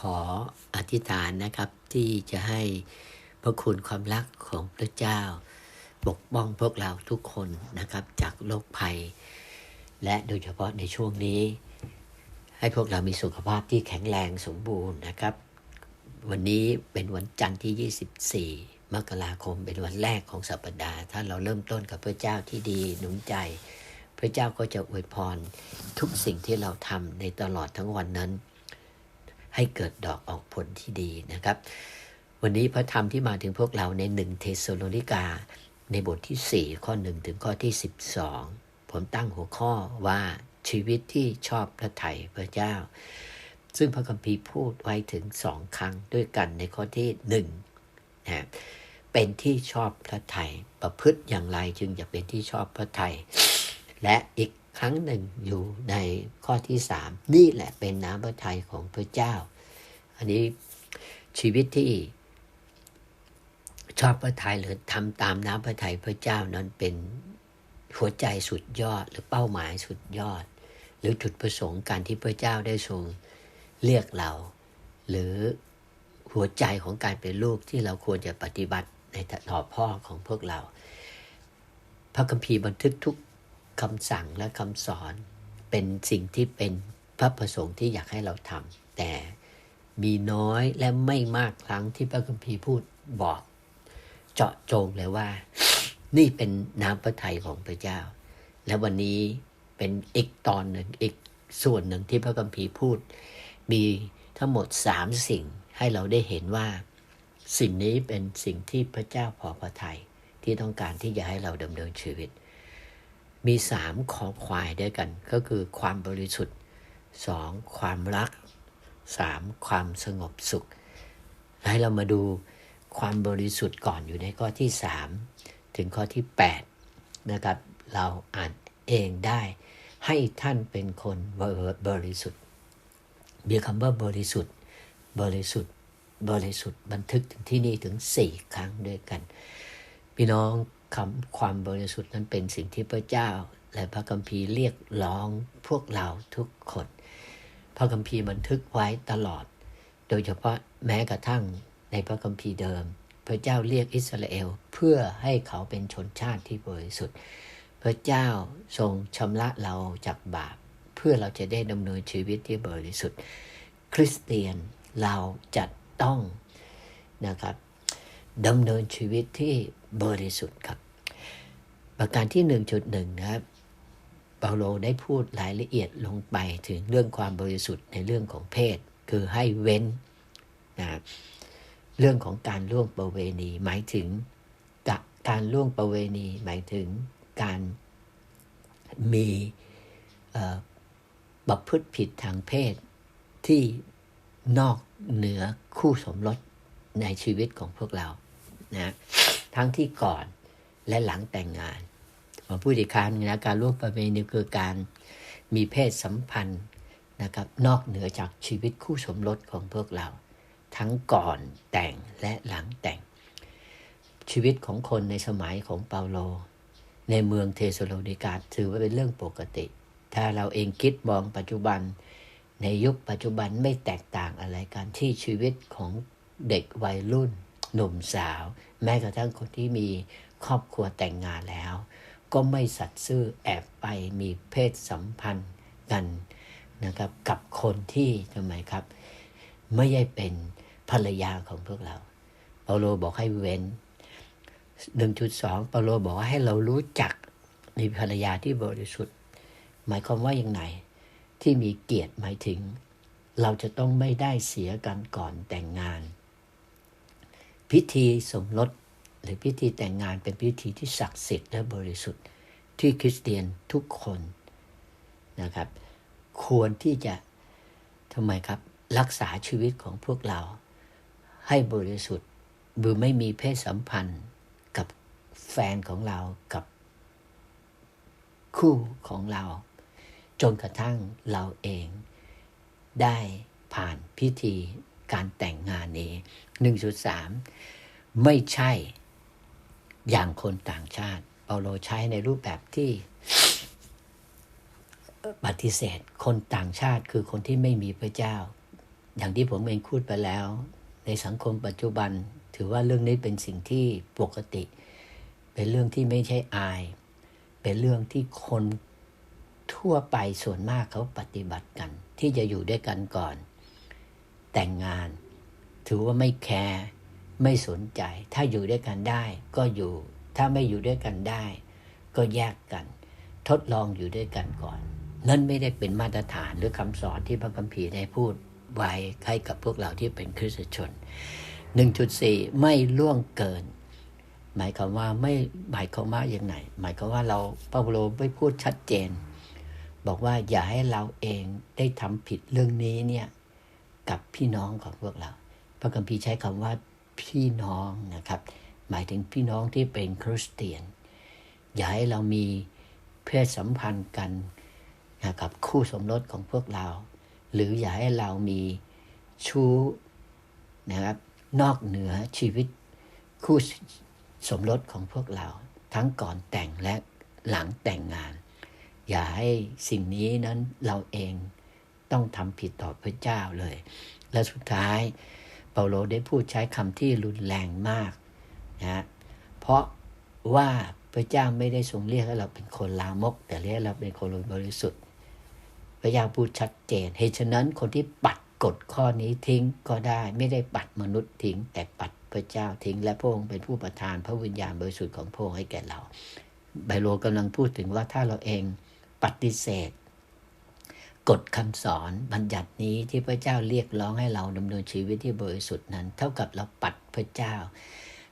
ขออธิษฐานนะครับ ที่จะให้พระคุณความรักของพระเจ้า ปกป้องพวกเราทุกคนนะครับ จากโรคภัย และโดยเฉพาะในช่วงนี้ ให้พวกเรามีสุขภาพที่แข็งแรงสมบูรณ์นะครับ วันนี้เป็นวันจันทร์ที่ 24 มกราคมเป็นวันแรกของสัปดาห์ถ้าเราเริ่มต้นกับพระเจ้าที่ดีหนุนใจพระเจ้าก็จะอวยพรทุกสิ่งที่เราทำในตลอดทั้งวันนั้น ให้เกิดดอกออกผลที่ดีนะครับ วันนี้พระธรรมที่มาถึงพวกเราในหนึ่งเทสโลนิกา ในบทที่ 4 ข้อ 1 ถึงข้อที่ 12 ผมตั้งหัวข้อว่าชีวิตที่ชอบพระไถ่พระเจ้า ซึ่งพระคัมภีร์พูดไว้ถึงสองครั้งด้วยกันในข้อที่หนึ่งนะเป็นที่ชอบพระไถ่ประพฤติอย่างไรจึงจะเป็นที่ชอบพระไถ่และอีก ครั้งหนึ่งอยู่ในข้อที่สามนี่แหละเป็นน้ำพระทัยของพระเจ้า อันนี้ชีวิตที่ชอบพระทัยหรือทำตามน้ำพระทัยพระเจ้านั้นเป็นหัวใจสุดยอดหรือเป้าหมายสุดยอด หรือจุดประสงค์การที่พระเจ้าได้ทรงเรียกเรา หรือหัวใจของการเป็นลูกที่เราควรจะปฏิบัติในต่อพ่อของพวกเรา พระคัมภีร์บันทึกทุก คำสั่งและคำสอน เป็นสิ่งที่เป็นพระประสงค์ที่อยากให้เราทำแต่มีน้อยและไม่มากครั้งที่พระคัมภีร์พูดบอก เจาะจงเลยว่า นี่เป็นน้ำพระทัยของพระเจ้า และวันนี้เป็นอีกตอนหนึ่งอีกส่วนหนึ่งที่พระคัมภีร์พูด มีทั้งหมดสามสิ่งให้เราได้เห็นว่า สิ่งนี้เป็นสิ่งที่พระเจ้าพอพระทัยที่ต้องการที่จะให้เราดำเนินชีวิต มีสามขอควายด้วยกัน ก็คือความบริสุทธิ์สองความรักสามความสงบสุข ให้เรามาดูความบริสุทธิ์ก่อนอยู่ในข้อที่สามถึงข้อที่แปดนะครับ เราอ่านเองได้ให้ท่านเป็นคนบริสุทธิ์มียคำว่าบริสุทธิ์ บริสุทธิ์ บริสุทธิ์ บันทึกถึงที่นี่ถึงสี่ครั้งด้วยกัน พี่น้อง คำความบริสุทธิ์นั้นเป็นสิ่งที่พระเจ้า และพระคัมภีร์เรียกร้องพวกเราทุกคน พระคัมภีร์บันทึกไว้ตลอด โดยเฉพาะแม้กระทั่งในพระคัมภีร์เดิม พระเจ้าเรียกอิสราเอลเพื่อให้เขาเป็นชนชาติที่บริสุทธิ์ พระเจ้าทรงชำระเราจากบาป เพื่อเราจะได้ดำเนินชีวิตที่บริสุทธิ์ คริสเตียนเราจะต้องนะครับ ดำเนินชีวิตที่บริสุทธิ์ครับ ประการที่ 1.1 นะครับเปาโลได้พูดรายละเอียดลงไปถึงเรื่องความบริสุทธิ์ในเรื่องของเพศ คือให้เว้นนะเรื่องของการล่วงประเวณี หมายถึงการล่วงประเวณี หมายถึงการมีบัพฤติผิดทางเพศที่นอกเหนือคู่สมรสในชีวิตของพวกเรา นะทั้งที่ก่อนและหลังแต่งงานผมพูดอีกครั้งนะการร่วมประเวณีคือการมีเพศสัมพันธ์นะครับ นอกเหนือจากชีวิตคู่สมรสของพวกเรา ทั้งก่อนแต่งและหลังแต่ง ชีวิตของคนในสมัยของเปาโล ในเมืองเทสโลนิกาถือว่าเป็นเรื่องปกติ ถ้าเราเองคิดมองปัจจุบัน ในยุคปัจจุบันไม่แตกต่างอะไรกันที่ชีวิตของเด็กวัยรุ่น หนุ่มสาว แม้กระทั่งคนที่มีครอบครัวแต่งงานแล้ว ก็ไม่สัตย์ซื่อแอบไปมีเพศสัมพันธ์กันนะครับกับคนที่ทำไมครับ ไม่ใช่เป็นภรรยาของพวกเราเปาโลบอกให้เว้น 1.2เปาโลบอกว่าให้เรารู้จักมีภรรยาที่บริสุทธิ์ หมายความว่าอย่างไรที่มีเกียรติหมายถึง เราจะต้องไม่ได้เสียกันก่อนแต่งงาน พิธีสมรสหรือพิธีแต่งงานเป็นพิธีที่ศักดิ์สิทธิ์และบริสุทธิ์ที่คริสเตียนทุกคนนะครับ ควรที่จะทำไมครับรักษาชีวิตของพวกเรา ให้บริสุทธิ์หรือไม่มีเพศสัมพันธ์กับแฟนของเรากับคู่ของเรา จนกระทั่งเราเองได้ผ่านพิธี การแต่งงานนี้ 1.3 ไม่ใช่อย่างคนต่างชาติ เปาโลใช้ในรูปแบบที่ปฏิเสธ คนต่างชาติคือคนที่ไม่มีพระเจ้า อย่างที่ผมเองพูดไปแล้ว ในสังคมปัจจุบันถือว่าเรื่องนี้เป็นสิ่งที่ปกติ เป็นเรื่องที่ไม่ใช่อาย เป็นเรื่องที่คนทั่วไปส่วนมากเขาปฏิบัติกัน ที่จะอยู่ด้วยกันก่อน แต่งงาน ถือว่าไม่แคร์ไม่สนใจ ถ้าอยู่ด้วยกันได้ก็อยู่ ถ้าไม่อยู่ด้วยกันได้ ก็แยกกัน ทดลองอยู่ด้วยกันก่อน นั่นไม่ได้เป็นมาตรฐานหรือคำสอนที่พระคัมภีร์ได้พูดไว้ให้กับพวกเราที่เป็นคริสตชน 1.4 ไม่ล่วงเกิน หมายความว่าไม่หมายความว่าอย่างไรหมายความว่าเราเปาโลไม่พูดชัดเจน บอกว่าอย่าให้เราเองได้ทำผิดเรื่องนี้เนี่ย กับพี่น้องของพวกเรา พระคัมภีร์ใช้คำว่าพี่น้องนะครับ หมายถึงพี่น้องที่เป็นคริสเตียน อย่าให้เรามีเพศสัมพันธ์กันนะกับคู่สมรสของพวกเรา หรืออย่าให้เรามีชู้นะครับนอกเหนือชีวิตคู่สมรสของพวกเรา ทั้งก่อนแต่งและหลังแต่งงาน อย่าให้สิ่งนี้นั้นเราเอง ต้องทำผิดต่อพระเจ้าเลย และสุดท้าย เปาโลได้พูดใช้คำที่รุนแรงมากนะเพราะว่าพระเจ้าไม่ได้ทรงเรียกให้เราเป็นคนลามก แต่เรียกเราเป็นคนบริสุทธิ์พระเจ้าพูดชัดเจนเหตุฉะนั้นคนที่ปัดกฎข้อนี้ทิ้งก็ได้ไม่ได้ปัดมนุษย์ทิ้ง แต่ปัดพระเจ้าทิ้ง และพระองค์เป็นผู้ประทานพระวิญญาณบริสุทธิ์ของพระองค์ให้แก่เราไบโลกำลังพูดถึงว่าถ้าเราเองปฏิเสธ กฎคำสอนบัญญัตินี้ที่พระเจ้าเรียกร้องให้เราดำเนินชีวิตที่บริสุทธิ์นั้น เท่ากับเราปัดพระเจ้า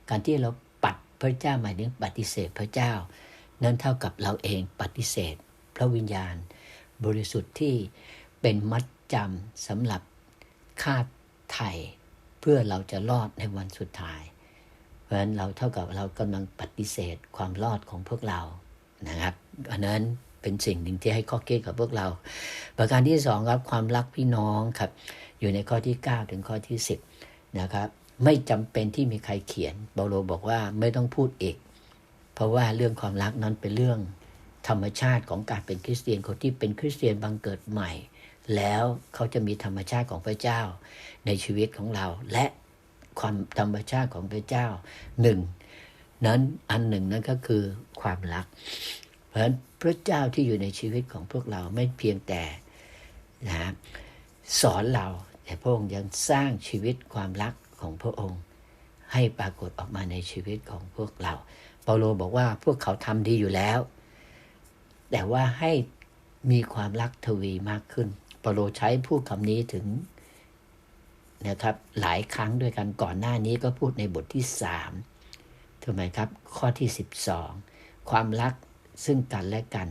การที่เราปัดพระเจ้าหมายถึงปฏิเสธพระเจ้า นั้นเท่ากับเราเองปฏิเสธ พระวิญญาณ บริสุทธิ์ที่เป็นมัดจำสำหรับค่าไถ่เพื่อเราจะรอดในวันสุดท้าย เพราะฉะนั้นเราเท่ากับเรากำลังปฏิเสธความรอดของพวกเรานะครับอันนั้น เป็นสิ่งหนึ่งที่ให้ข้อคิดกับพวกเรา ประการที่สองครับความรักพี่น้องครับ อยู่ในข้อที่ 9 ถึงข้อที่ 10 นะครับ ไม่จำเป็นที่มีใครเขียนเปาโลบอกว่าไม่ต้องพูดเอกเพราะว่าเรื่องความรักนั้นเป็นเรื่องธรรมชาติของการเป็นคริสเตียนคนที่เป็นคริสเตียนบังเกิดใหม่ แล้วเขาจะมีธรรมชาติของพระเจ้าในชีวิตของเรา และความธรรมชาติของพระเจ้าหนึ่งนั้นอันหนึ่งนั้นก็คือความรัก ราะฉะนั้นพระเจ้าที่อยู่ในชีวิตของพวกเราไม่เพียงแต่นะสอนเราแต่พระองค์ยังสร้างชีวิตความรักของพระองค์ ให้ปรากฏออกมาในชีวิตของพวกเรา เปาโลบอกว่าพวกเขาทำดีอยู่แล้ว แต่ว่าให้มีความรักทวีมากขึ้น เปาโลใช้พูดคำนี้ถึงนะครับหลายครั้งด้วยกันก่อนหน้านี้ก็พูดในบทที่สามถูกไหมครับ ข้อที่สิบสองความรัก ซึ่งกันและกัน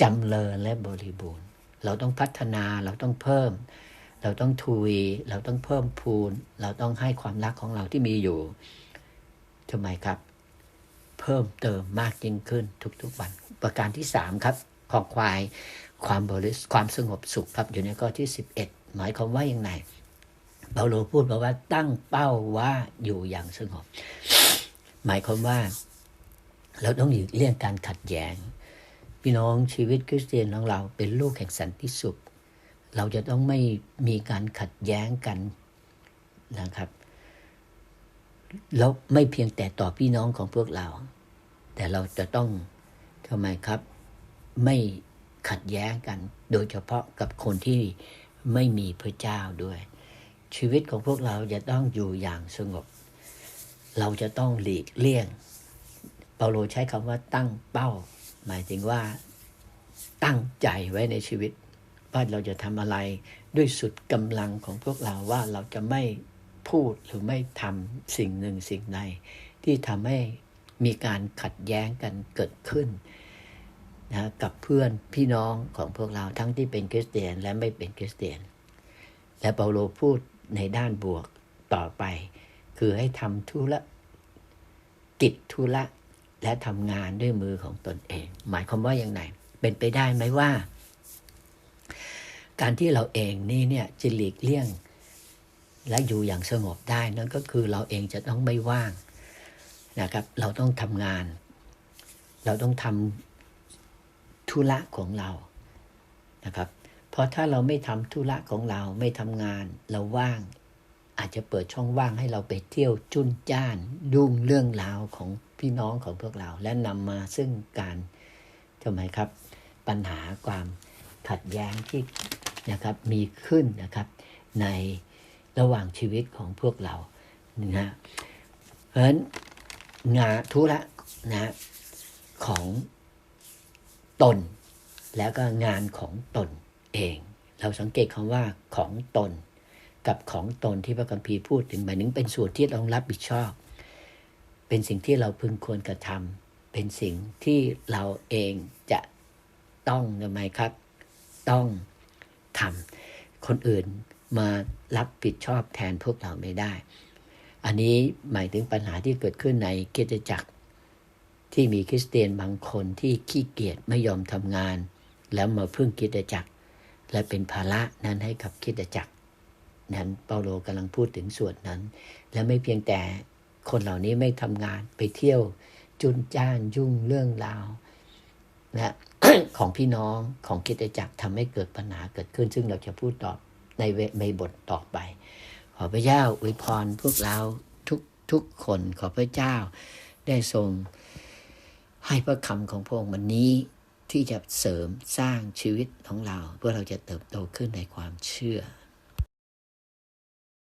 จำเริญและบริบูรณ์ เราต้องพัฒนาเราต้องเพิ่ม เราต้องทุยเราต้องเพิ่มพูน เราต้องให้ความรักของเราที่มีอยู่ทำไมครับ เพิ่มเติมมากยิ่งขึ้นทุกๆวัน ประการที่สามครับของควายความบริสุทธิ์ความสงบสุขครับอยู่ในข้อที่สิบเอ็ดหมายความว่าอย่างไรเปาโลพูดบอกว่าตั้งเป้าว่าอยู่อย่างสงบ หมายความว่า เราต้องหลีกเลี่ยงการขัดแย้ง พี่น้องชีวิตคริสเตียนของเราเป็นลูกแห่งสันติสุข เราจะต้องไม่มีการขัดแย้งกันนะครับ แล้วไม่เพียงแต่ต่อพี่น้องของพวกเรา แต่เราจะต้องทำไมครับ ไม่ขัดแย้งกัน โดยเฉพาะกับคนที่ไม่มีพระเจ้าด้วย ชีวิตของพวกเราจะต้องอยู่อย่างสงบ เราจะต้องหลีกเลี่ยงาโลใช้คำว่าตั้งเป้า หมายถึงว่าตั้งใจไว้ในชีวิต ว่าเราจะทำอะไรด้วยสุดกำลังของพวกเราว่าเราจะไม่พูดหรือไม่ทำสิ่งหนึ่งสิ่งใดที่ทำให้มีการขัดแย้งกันเกิดขึ้นนะกับเพื่อนพี่น้องของพวกเราทั้งที่เป็นคริสเตียนและไม่เป็นคริสเตียน และเปาโลพูดในด้านบวกต่อไป คือให้ทำธุระกิจธุระ และทำงานด้วยมือของตนเอง หมายความว่าอย่างไรเป็นไปได้ไหมว่า การที่เราเองนี่เนี่ยจะหลีกเลี่ยง และอยู่อย่างสงบได้นั่นก็คือเราเองจะต้องไม่ว่างนะครับ เราต้องทำงาน เราต้องทำธุระของเรานะครับ เพราะถ้าเราไม่ทำธุระของเราไม่ทำงาน เราว่าง อาจจะเปิดช่องว่างให้เราไปเที่ยวจุนจ้านดุ้งเรื่องราวของพี่น้องของพวกเรา และนำมาซึ่งการทำไมครับ ปัญหาความขัดแย้งที่นะครับมีขึ้นนะครับในระหว่างชีวิตของพวกเรานะฮะเพราะฉะนั้นงานธุระนะของตน แล้วก็งานของตนเอง เราสังเกตคำว่าของตน กับของตนที่พระคัมภีร์พูดถึงหมายถึงเป็นส่วนที่เรารับผิดชอบ เป็นสิ่งที่เราพึงควรกระทำเป็นสิ่งที่เราเองจะต้องทำไมครับ ต้องทำคนอื่นมารับผิดชอบแทนพวกเราไม่ได้ อันนี้หมายถึงปัญหาที่เกิดขึ้นในคริสตจักร ที่มีคริสเตียนบางคนที่ขี้เกียจไม่ยอมทำงาน แล้วมาพึ่งคริสตจักร และเป็นภาระนั้นให้กับคริสตจักร นั้นเปาโลกำลังพูดถึงส่วนนั้น และไม่เพียงแต่คนเหล่านี้ไม่ทำงานไปเที่ยวจุนจ้านยุ่งเรื่องราวนะของพี่น้องของคริสตจักรทำให้เกิดปัญหาเกิดขึ้น ซึ่งเราจะพูดต่อในในบทต่อไป ขอพระเจ้าอวยพรพวกเราทุกทุกคนขอพระเจ้าได้ทรงให้พระคำของพระองค์วันนี้ที่จะเสริมสร้างชีวิตของเรา เพื่อเราจะเติบโตขึ้นในความเชื่อ